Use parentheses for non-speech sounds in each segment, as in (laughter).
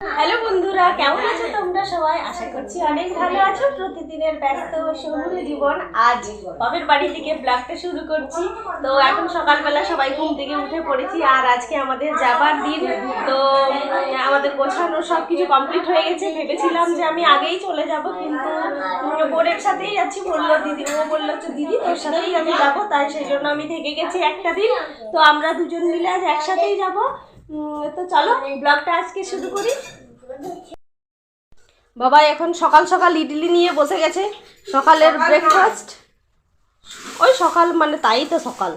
Hello বন্ধুরা, কেমন আছো তোমরা সবাই? আশা করছি অনেক ভালো আছো। প্রতিদিনের ব্যস্ত শহুরে জীবন আজ বাবের বাড়ি থেকে ব্লগটা শুরু করছি। তো এখন সকালবেলা সবাই ঘুম থেকে উঠে পড়েছি আর আজকে আমাদের যাবার দিন। তো, আমাদের গোছানো সব কিছু কমপ্লিট হয়ে গেছে। ভেবেছিলাম যে আমি আগেই চলে যাব, কিন্তু বোনের সাথেই যাচ্ছি বলল দিদি ও বলল হচ্ছে দিদি, তোর সাথেই আমি যাব। তাই সেই জন্য আমি থেকে গেছি একটা দিন। তো আমরা দুজন মিলে আজ একসাথেই যাব। তো চলো ব্লগটা আজকে শুরু করি। বাবা এখন সকাল সকাল ইডলি নিয়ে বসে গেছে সকালের ব্রেকফাস্ট ওই সকাল মানে তাই তো সকাল।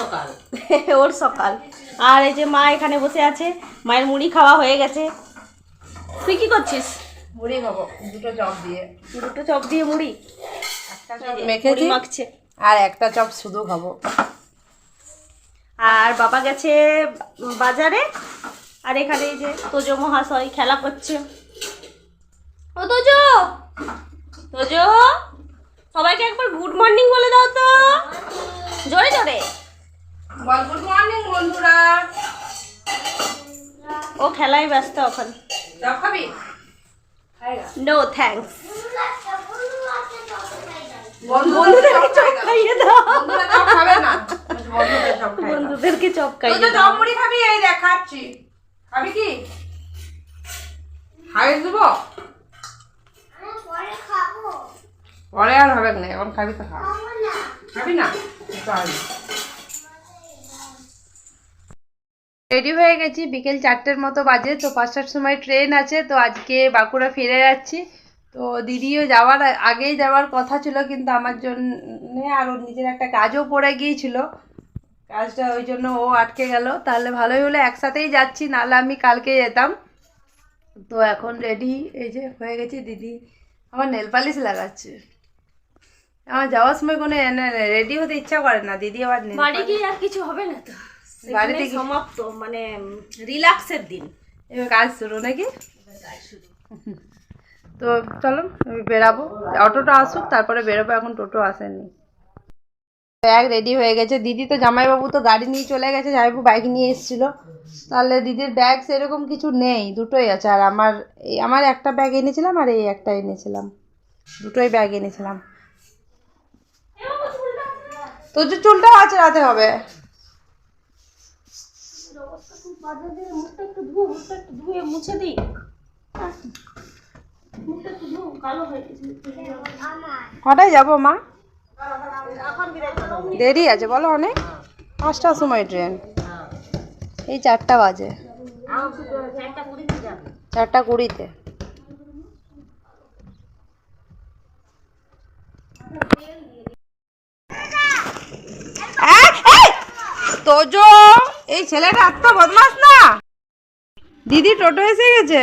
সকাল। (laughs) ওর সকাল। আর এই যে মা এখানে বসে আছে মায়ের মুড়ি খাওয়া হয়ে গেছে। তুই কি করছিস? মুড়ি খাব দুটো চপ দিয়ে। দুটো চপ দিয়ে মুড়ি? একটা চপ মেখেছি। মাখছে। আর একটা চপ শুধু খাব। আর বাবা গেছে বাজারে। আর এখানে এই যে তোজো মহাশয় খেলা করছে। ও তোজো! তোজো! সবাইকে একবার গুড মর্নিং বলে দাও তো। জোরে জোরে। গুড মর্নিং বন্ধুরা। ও খেলায় ব্যস্ত এখন। খাবি? নো থ্যাঙ্কস বন্ধুদেরকে খাইয়ে দাও খাবে না। বন্ধুদের চপ খাই তুই তো চপ মুড়ি খাবি এই দেখ খাচ্ছি খাবি কি? দেবো? পরে আর হবে না এখন খাবি তো খা। খাবি না? রেডি হয়ে গেছি বিকেল চারটের মতো বাজে তো পাঁচটার সময় ট্রেন আছে তো আজকে বাঁকুড়া ফিরে যাচ্ছি। তো দিদিও যাওয়ার আগেই যাওয়ার কথা ছিল কিন্তু আমার জন্য আর ওর নিজের একটা কাজও পড়ে গিয়েছিল। কাজটা ওই জন্য ও আটকে গেল। তাহলে ভালোই হলো একসাথেই যাচ্ছি নাহলে আমি কালকে যেতাম। তো এখন রেডি এই যে হয়ে গেছি দিদি। আমার নেল পালিশ লাগাচ্ছে। আমার যাওয়ার সময় কোনো রেডি হতে ইচ্ছা করে না দিদি আবার বাড়ি গিয়ে আর কিছু হবে না তো? বাড়িতে সমাপ্ত মানে রিল্যাক্সের দিন। এবার কাজ শুরু নাকি? তো চলো আমি বেরাবো। অটোটা আসুক তারপরে বেরোবো এখন টোটো আসেনি। ব্যাগ রেডি হয়ে গেছে। দিদি তো জামাইবাবু তো গাড়ি নিয়ে চলে গেছে জামাইবাবু বাইক নিয়ে এসেছিল। তাহলে দিদির ব্যাগ সেরকম কিছু নেই দুটোই আছে। আর আমার এই আমার একটা ব্যাগ এনেছিলাম আর এই একটা এনেছিলাম। দুটোই ব্যাগ এনেছিলাম। তোর যে চুলটাও রাতে হবে। কটায় যাব মা? দেরি আছে, বলো অনেক। পাঁচটার সময় ট্রেন। এই চারটা বাজে। চারটা কুড়িতে। তোজো, এই ছেলেটা এত বদমাস না? দিদি টোটো এসে গেছে।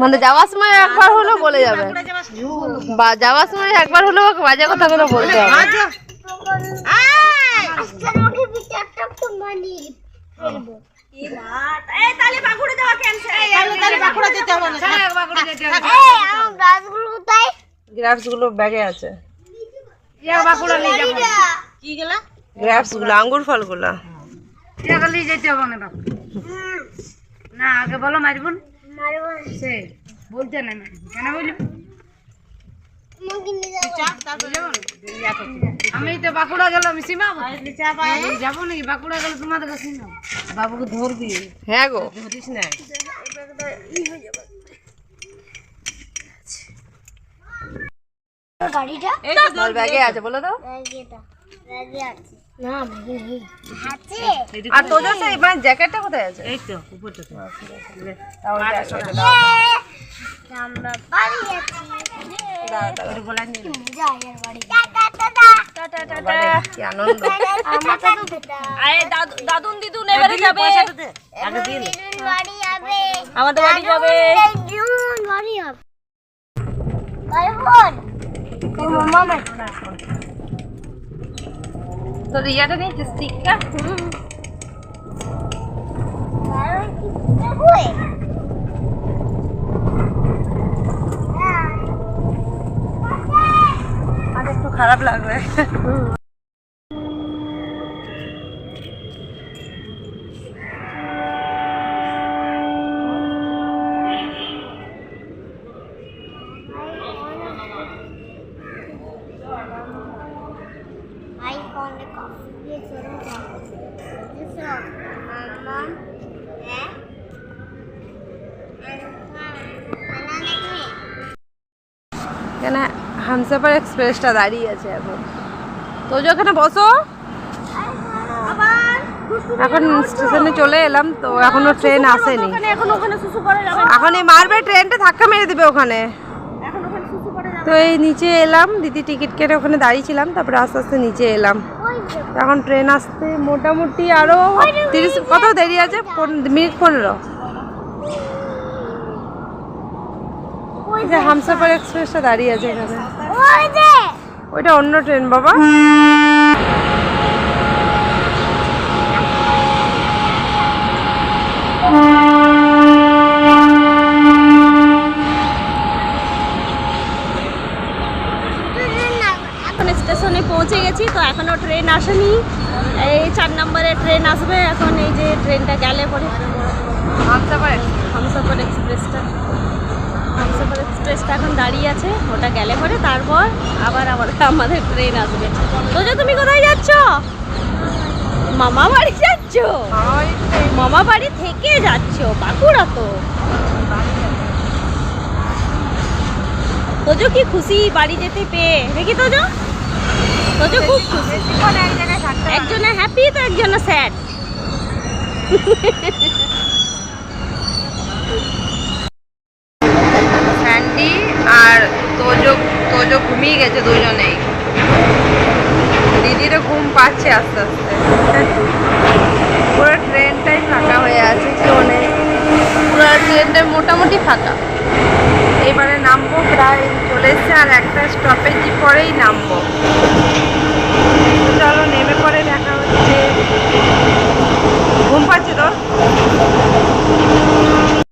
মানে যাওয়ার সময় একবার হলো বলে যাবে। বা যাওয়ার সময় একবার হলো বাজে কথাগুলো বলতে হবে। ক্যান্সেল তাহলে বাঁকুড়া যেতে হবে না। গুলো গেলা? গুলো আঙ্গুর আগে বলো মারবো সে বলতে নাই কেন বলল? আমি তো বাঁকুড়া গেলাম সীমাবো যাব? নাকি? বাঁকুড়া গেলে তোমাদের কাছে বাবুকে ধরবি হ্যাঁ গো। ধরিস না। গাড়িটা। তোর ব্যাগে আছে বলে দাও। না ভাই নেই আছে আর তোদের সেই মানে জ্যাকেটটা কোথায় আছে? এই তো উপরটা ওইটা আমরা বাড়ি। দাদুন দিদুন এবারে যাবে। আগে দিন বাড়ি আমাদের বাড়ি যাবে। বাড়ি হবে কালবন মামা তো রিয়াটা নিয়েছিস টিকা আর একটু খারাপ লাগবে এখানে হামসাফার এক্সপ্রেসটা দাঁড়িয়ে আছে এখন। তো যে ওখানে বসো এখন স্টেশনে চলে এলাম তো এখনও ট্রেন আসেনি। এখন এই মারবে ট্রেনটা ধাক্কা মেরে দিবে ওখানে। তো এই নিচে এলাম দিদি টিকিট কেটে ওখানে দাঁড়িয়েছিলাম তারপরে আস্তে আস্তে নিচে এলাম। এখন ট্রেন আসতে মোটামুটি আরও তিরিশ কত দেরি আছে? মিনিট পনেরো। যে হামসাফার এক্সপ্রেসটা দাঁড়িয়ে আছে এখানে। ওইটা অন্য ট্রেন বাবা। এখন স্টেশনে পৌঁছে গেছি তো এখনও ট্রেন আসেনি। এই চার নম্বরে ট্রেন আসবে এখন এই যে ট্রেনটা গেলে পরে। হামসাফার হামসফর এক্সপ্রেসটা। হামসফর এক্সপ্রেসটা এখন দাঁড়িয়ে আছে ওটা গেলে পরে তারপর আবার আবার আমাদের ট্রেন আসবে। তো যে তুমি কোথায় যাচ্ছ? মামা বাড়ি যাচ্ছ? মামা বাড়ি থেকে যাচ্ছ বাঁকুড়া তো। তোজো কি খুশি বাড়ি যেতে পেয়ে? দেখি তোজো। তোজো খুব খুশি একজনে হ্যাপি তো একজনে স্যাড স্যান্ডি আর তোজো তোজো ঘুমিয়ে গেছে দুজনেই। দিদিরও ঘুম পাচ্ছে আস্তে আস্তে। পুরো ট্রেনটাই ফাঁকা হয়ে আছে কেউ নেই পুরো ট্রেনটা মোটামুটি ফাঁকা। এবারে নামবো প্রায় এসছে আর একটা স্টপেজ পরেই নামবো। চলো নেমে পরে দেখা হচ্ছে। ঘুম পাচ্ছে তো?